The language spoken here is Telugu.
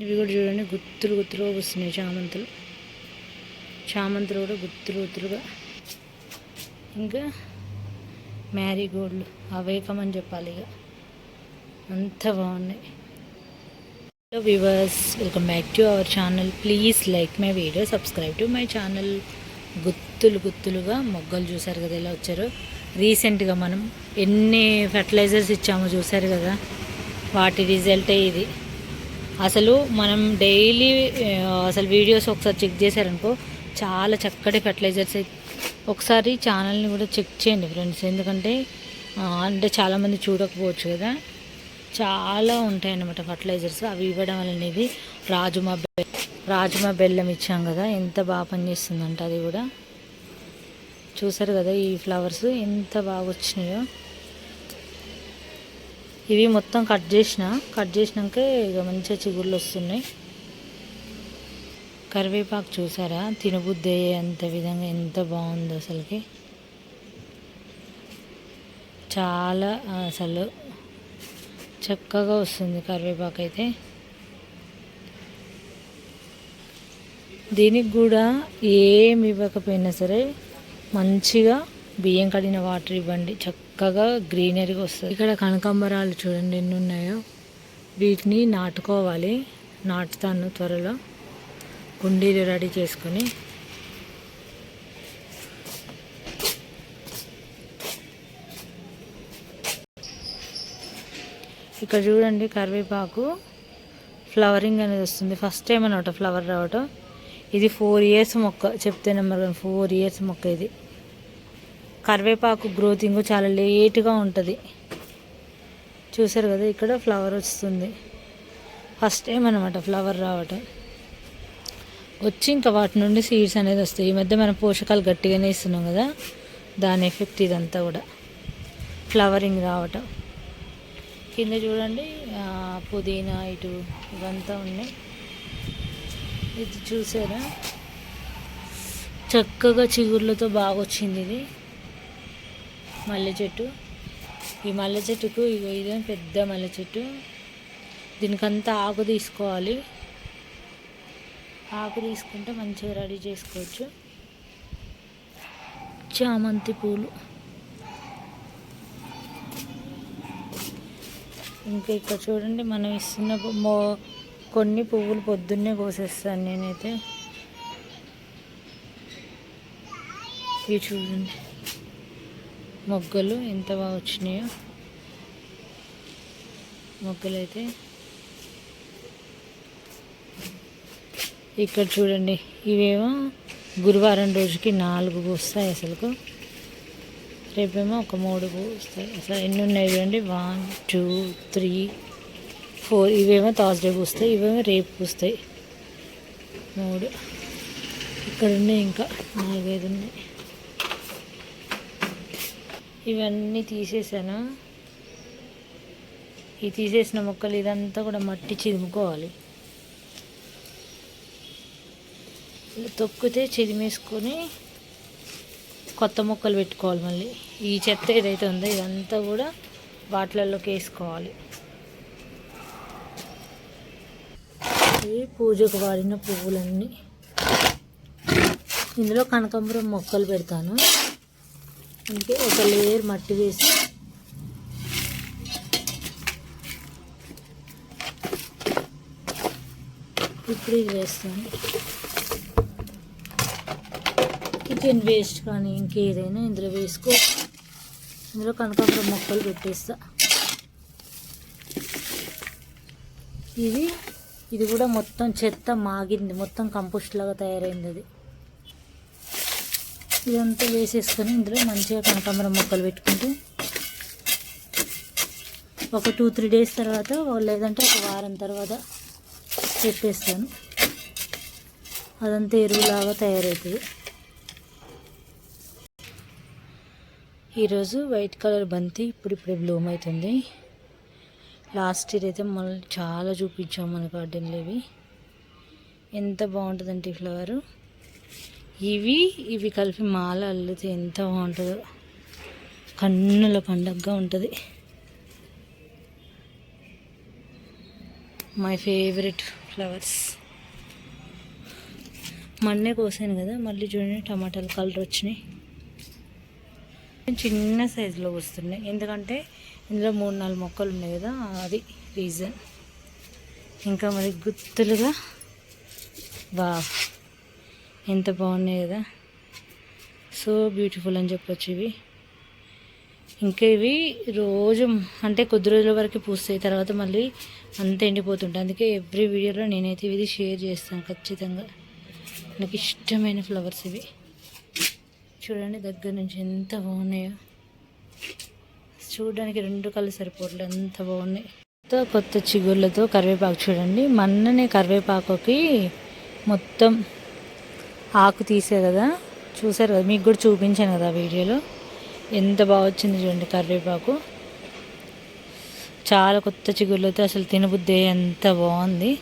ఇవి కూడా చూడండి గుత్తులు గుత్తులుగా వస్తున్నాయి చామంతులు. చామంతులు కూడా గుత్తులు గుత్తులుగా. ఇంకా మ్యారీగోల్డ్లు అవేకమని చెప్పాలి ఇక. అంత బాగున్నాయి. Hello viewers welcome back to our channel please like my video subscribe to my channel గుత్తులు గుత్తులుగా మొగ్గలు చూసారు కదా ఎలా వచ్చారో. రీసెంట్గా మనం ఎన్ని ఫెర్టిలైజర్స్ ఇచ్చామో చూసారు కదా. వాటి రిజల్టే ఇది. అసలు మనం డైలీ అసలు వీడియోస్ ఒకసారి చెక్ చేశారనుకో చాలా చక్కటి ఫెర్టిలైజర్స్ ఒకసారి ఛానల్ని కూడా చెక్ చేయండి ఫ్రెండ్స్. ఎందుకంటే అంటే చాలామంది చూడకపోవచ్చు కదా. చాలా ఉంటాయన్నమాట ఫర్టిలైజర్స్. అవి ఇవ్వడం అనేది రాజుమా బె రాజుమా బెల్లం ఇచ్చాం కదా ఎంత బాగా పనిచేస్తుందంట అది కూడా. చూసారు కదా ఈ ఫ్లవర్స్ ఎంత బాగా వచ్చినాయో. ఇవి మొత్తం కట్ చేసిన. కట్ చేసినాక ఇక మంచిగా చిగుళ్ళు వస్తున్నాయి. కరివేపాకు చూసారా? తినబుద్ధి అంత విధంగా ఎంత బాగుందో అసలుకి. చాలా అసలు చక్కగా వస్తుంది కరివేపాకు అయితే. దీనికి కూడా ఏమి ఇవ్వకపోయినా సరే మంచిగా బియ్యం కడిగిన వాటర్ ఇవ్వండి. చక్కగా గ్రీనరీగా వస్తుంది. ఇక్కడ కనకాంబరాలు చూడండి ఎన్ని ఉన్నాయో వీటిని నాటుకోవాలి. నాటుతాను త్వరలో. కుండీలు రెడీ చేసుకొని. ఇక్కడ చూడండి కరివేపాకు. ఫ్లవరింగ్ అనేది వస్తుంది. ఫస్ట్ టైం అనమాట ఫ్లవర్ రావటం. ఇది ఫోర్ ఇయర్స్ మొక్క. చెప్తే నెంబర్ ఫోర్ ఇయర్స్ మొక్క ఇది. కరివేపాకు గ్రోతింగ్ చాలా లేట్గా ఉంటుంది. చూసారు కదా ఇక్కడ ఫ్లవర్ వస్తుంది. ఫస్ట్ టైం అనమాట ఫ్లవర్ రావటం. వచ్చి ఇంకా వాటి నుండి సీడ్స్ అనేది వస్తాయి. ఈ మధ్య మనం పోషకాలు గట్టిగానే ఇస్తున్నాం కదా దాని ఎఫెక్ట్ ఇదంతా కూడా. ఫ్లవరింగ్ రావటం. కింద చూడండి పుదీనా ఇటు ఇవంతా ఉన్నాయి. ఇది చూసారా? చక్కగా చిగుర్లతో బాగా వచ్చింది ఇది. మల్లె చెట్టు. ఈ మల్లె చెట్టుకు ఇగో ఇదే పెద్ద మల్లె చెట్టు. దీనికంతా ఆకు తీసుకోవాలి. ఆకు తీసుకుంటే మంచిగా రెడీ చేసుకోవచ్చు. చామంతి పూలు. ఇంకా ఇక్కడ చూడండి మనం ఇస్తున్న మో కొన్ని పువ్వులు పొద్దున్నే కోసేస్తాను నేనైతే. ఇవి చూడండి. మొగ్గలు ఎంత బాగా వచ్చినాయో. మొగ్గలు అయితే ఇక్కడ చూడండి ఇవేమో గురువారం రోజుకి నాలుగు పూస్తాయి అసలుకు. రేపేమో ఒక మూడు పూస్తాయి. అసలు ఎన్ని ఉన్నాయి చూడండి? One two three four. ఇవేమో థర్స్డే పూస్తాయి ఇవేమో రేపు పూస్తాయి. మూడు. ఇక్కడ ఉన్నాయి ఇంకా నాలుగైదు ఉన్నాయి. ఇవన్నీ తీసేసాను. ఈ తీసేసిన మొక్కలు ఇదంతా కూడా మట్టి చిదుముకోవాలి. తొక్కితే చిదిమేసుకొని కొత్త మొక్కలు పెట్టుకోవాలి మళ్ళీ. ఈ చెత్త ఏదైతే ఉందో ఇదంతా కూడా వాటిలలోకి వేసుకోవాలి. ఇవి పూజకు వాడిన పువ్వులన్నీ ఇందులో కనకాంబరం మొక్కలు పెడతాను. అందుకే ఒక లేయర్ మట్టి వేసి ఇప్పుడు ఇది వేస్తాను. కిచెన్ వేస్ట్ కానీ ఇంకేదైనా ఇందులో వేసుకో. ఇందులో కనకాంబరం మొక్కలు పెట్టేస్తా. ఇది ఇది కూడా మొత్తం చెత్త మాగింది. మొత్తం కంపోస్ట్ లాగా తయారైంది అది. ఇదంతా వేసేసుకొని ఇందులో మంచిగా కనకాంబరం మొక్కలు పెట్టుకుంటే ఒక టూ త్రీ డేస్ తర్వాత లేదంటే ఒక వారం తర్వాత పెట్టేస్తాను అదంతా ఎరువులాగా తయారవుతుంది. ఈరోజు వైట్ కలర్ బంతి ఇప్పుడు ఇప్పుడే బ్లూమ్ అవుతుంది. లాస్ట్ ఇయర్ అయితే మళ్ళీ చాలా చూపించాం మన గార్డెన్లో ఇవి. ఎంత బాగుంటుందంటే ఈ ఫ్లవరు. ఇవి ఇవి కలిపి మాల అల్లితే ఎంత బాగుంటుందో. కన్నుల పండగగా ఉంటుంది. మై ఫేవరెట్ ఫ్లవర్స్ మొన్నే కోసాను కదా మళ్ళీ చూడండి టమాటాలు కలర్ వచ్చినాయి. చిన్న సైజులో వస్తున్నాయి. ఎందుకంటే ఇందులో మూడు నాలుగు మొక్కలు ఉన్నాయి కదా అది రీజన్ ఇంకా మరి గుత్తులుగా వా ఎంత బాగున్నాయి కదా. సో బ్యూటిఫుల్ అని చెప్పొచ్చు ఇవి. ఇంకా ఇవి రోజు అంటే కొద్ది రోజుల వరకు పూస్తాయి తర్వాత మళ్ళీ అంత ఎండిపోతుంటాయి. అందుకే ఎవ్రీ వీడియోలో నేనైతే ఇది షేర్ చేస్తాను ఖచ్చితంగా. నాకు ఇష్టమైన ఫ్లవర్స్ ఇవి. చూడండి దగ్గర నుంచి ఎంత బాగున్నాయో. చూడడానికి రెండు కళ్ళు సరిపోవట్లేదు ఎంత బాగున్నాయి. కొత్త కొత్త చిగుళ్ళతో కరివేపాకు చూడండి. మొన్ననే కరివేపాకుకి మొత్తం ఆకు తీసే కదా. చూసారు కదా మీకు కూడా చూపించాను కదా వీడియోలో. ఎంత బాగా వచ్చింది చూడండి కరివేపాకు. చాలా కొత్త చిగుళ్ళతో అసలు తినబుద్ధి ఎంత బాగుంది.